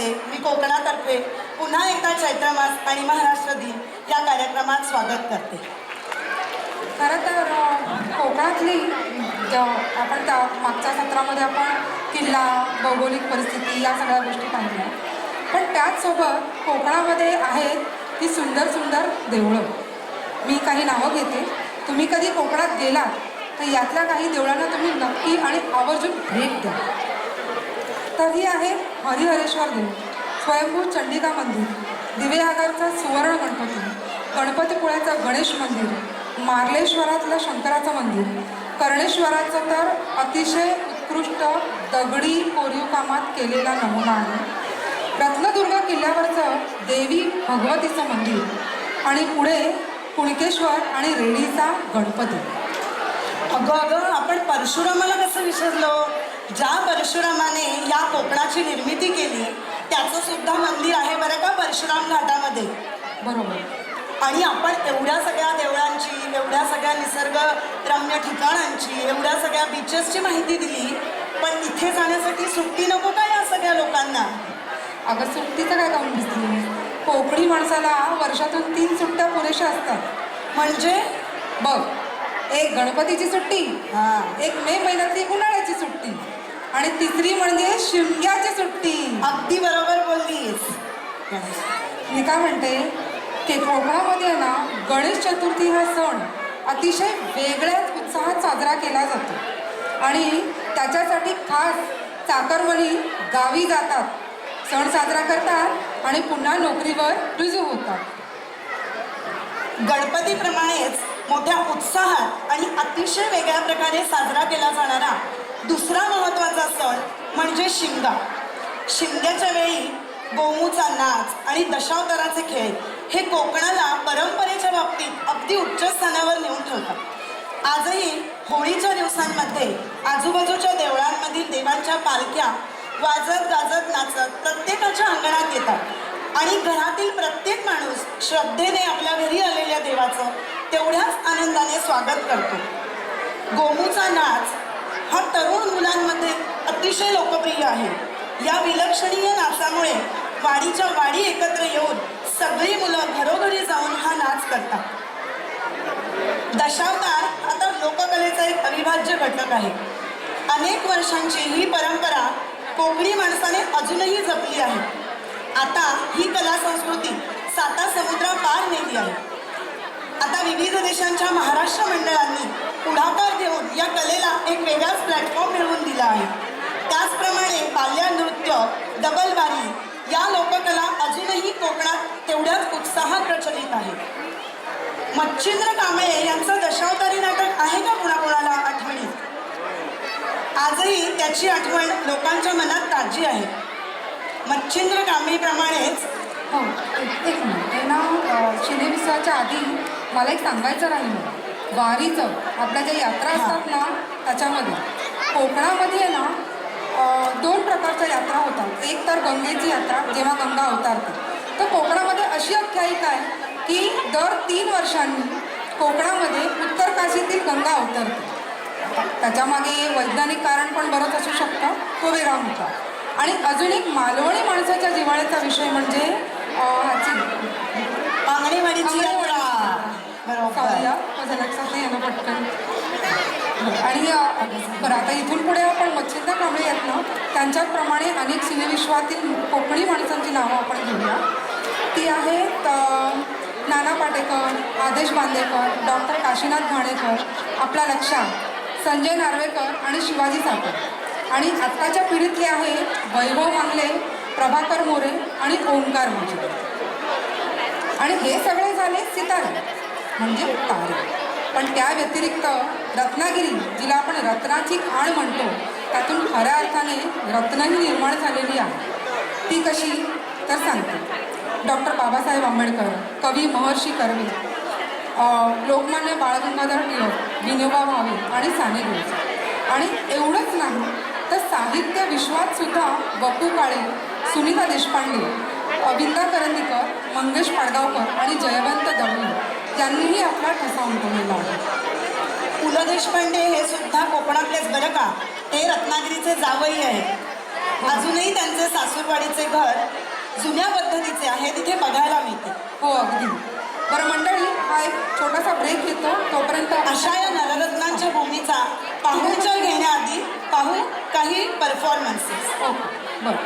हस्ते मी कोकणातर्फे पुन्हा एकदा चैत्रमास आणि महाराष्ट्र दिन या कार्यक्रमात स्वागत करते. खरं तर कोकणातली आपण त्या मागच्या सत्रामध्ये आपण किल्ला भौगोलिक परिस्थिती या सगळ्या गोष्टी पाहिल्या. पण त्याचसोबत कोकणामध्ये आहेत ती सुंदर सुंदर देवळं. मी काही नावं घेते. तुम्ही कधी कोकणात गेलात तर यातल्या काही देवळांना तुम्ही नक्की आणि आवर्जून भेट द्या. तर ही आहे हरिहरेश्वर देव. स्वयंभू चंडिका मंदिर. दिवेआगारचा सुवर्ण गणपती. गणपतीपुळ्याचं गणेश मंदिर. मार्लेश्वरातलं शंकराचं मंदिर. कर्णेश्वराचं तर अतिशय उत्कृष्ट दगडी कोरीव कामात केलेला नमुना आहे. रत्नदुर्ग किल्ल्यावरचं देवी भगवतीचं मंदिर. आणि पुढे कुणकेश्वर आणि रेडीचा गणपती. अगं अगं आपण परशुरामाला कसं विसरलो? ज्या परशुरामाने या कोकणाची निर्मिती केली त्याचं सुद्धा मंदिर आहे बरं का परशुराम घाटामध्ये? बरोबर. आणि आपण एवढ्या सगळ्या देवळांची एवढ्या सगळ्या निसर्गरम्य ठिकाणांची एवढ्या सगळ्या बीचेसची माहिती दिली पण इथे जाण्यासाठी सुट्टी नको का या सगळ्या लोकांना? अगं सुट्टीचं काय काऊन दिसली कोकणी माणसाला वर्षातून तीन सुट्ट्या पुरेशा असतात. म्हणजे? बघ एक गणपतीची सुट्टी हा. एक मे महिन्यातली उन्हाळ्याची सुट्टी. आणि तिसरी म्हणजे शिमग्याची सुट्टी. अगदी बरोबर बोललीस. मी काय म्हणते? की कोकणामध्ये ना गणेश चतुर्थी हा सण अतिशय वेगळ्याच उत्साहात साजरा केला जातो. आणि त्याच्यासाठी खास चाकरमणी गावी जातात. सण साजरा करतात आणि पुन्हा नोकरीवर रुजू होतात. गणपतीप्रमाणेच मोठ्या उत्साहात आणि अतिशय वेगळ्या प्रकारे साजरा केला जाणारा दुसरा महत्त्वाचा सण म्हणजे शिमगा. शिमग्याच्या वेळी गोमूचा नाच आणि दशावताराचे खेळ हे कोकणाला परंपरेच्या बाबतीत अगदी उच्च स्थानावर नेऊन ठेवतात. आजही होळीच्या दिवसांमध्ये आजूबाजूच्या देवळांमधील देवांच्या पालख्या वाजत गाजत नाचत प्रत्येकाच्या अंगणात येतात. आणि घरातील प्रत्येक माणूस श्रद्धेने आपल्या घरी आलेल्या देवाचं तेवढ्याच आनंदाने स्वागत करतो. गोमूचा नाच हा तरुण मुलांमध्ये अतिशय लोकप्रिय आहे. या विलक्षणीय नाचामुळे वाडीच्या वाडी एकत्र येऊन सगळी मुलं घरोघरी जाऊन हा नाच करतात. दशावतार आता लोककलेचा एक अविभाज्य घटक आहे. अनेक वर्षांची ही परंपरा कोकणी माणसाने अजूनही जपली आहे. आता ही कला संस्कृती साता समुद्रा पार नेली आहे. विविध देशांच्या महाराष्ट्र मंडळांनी पुढाकार घेऊन या कलेला एक वेगळाच प्लॅटफॉर्म मिळवून दिला आहे. त्याचप्रमाणे बाल्या नृत्य डबलबारी या लोककला अजूनही कोकणात तेवढ्याच उत्साहात प्रचलित आहे. मच्छिंद्र कांबळे यांचं दशावतारी नाटक आहे का कुणाकुणाला आठवणी? आजही त्याची आठवण लोकांच्या मनात ताजी आहे. मच्छिंद्र कांबळीप्रमाणेच हो एक मिनिट. ना अ, शिनेविसाच्या आधी मला एक सांगायचं राहिलं. वारीचं आपल्या ज्या यात्रा असतात ना त्याच्यामध्ये. कोकणामध्ये ना दोन प्रकारच्या यात्रा होतात. एक तर गंगेची यात्रा जेव्हा गंगा अवतारते. तर कोकणामध्ये अशी आख्यायिका आहे की दर तीन वर्षांनी कोकणामध्ये उत्तर काशीतील गंगा अवतरते. त्याच्यामागे वैज्ञानिक कारण पण बरंच असू शकतं. तो वेगळा होता आणि अजून एक मालवणी माणसाच्या जिव्हाळ्याचा विषय म्हणजे लक्षात नाही येणं पटकन. आणि बरं आता इथून पुढे आपण मच्छिंदा कांबळे आहेत ना त्यांच्याप्रमाणे अनेक सिनेविश्वातील कोकणी माणसांची नावं आपण घेऊया. ती आहेत नाना पाटेकर आदेश बांदेकर डॉक्टर काशीनाथ घाणेकर आपला लक्षा संजय नार्वेकर आणि शिवाजी साखर आणि आत्ताच्या पिढीतले आहे वैभव मांगले प्रभाकर मोरे आणि ओंकार मोरे. आणि हे सगळे झाले सितारे म्हणजे तारे. पण त्या व्यतिरिक्त रत्नागिरी जिला आपण रत्नाची खाण म्हणतो त्यातून खऱ्या अर्थाने रत्नही निर्माण झालेली आहे. ती कशी? तर सांगते. डॉक्टर बाबासाहेब आंबेडकर कवी महर्षी कर्वे लोकमान्य बाळगंगाधर टिळक विनोबा भावे आणि साने गुरुजी. आणि एवढंच नाही तर साहित्य विश्वात सुद्धा बपू काळे सुनीता देशपांडे अविंदा करंदीकर मंगेश पाडगावकर आणि जयवंत दळवी यांनीही आपला ठसा उमटवलेला आहे. पु. ल देशपांडे हे सुद्धा कोकणातलेच बरं का? ते रत्नागिरीचे जावई आहेत. अजून अजूनही त्यांचे सासूरवाडीचे घर जुन्या पद्धतीचे आहे तिथे बघायला मिळते. हो अगदी. बरं मंडळी हा एक छोटासा ब्रेक घेतो. तोपर्यंत अशा या नवरत्नांच्या भूमीचा पाहुणचार घेण्याआधी पाहू काही परफॉर्मन्सेस ओके बरं.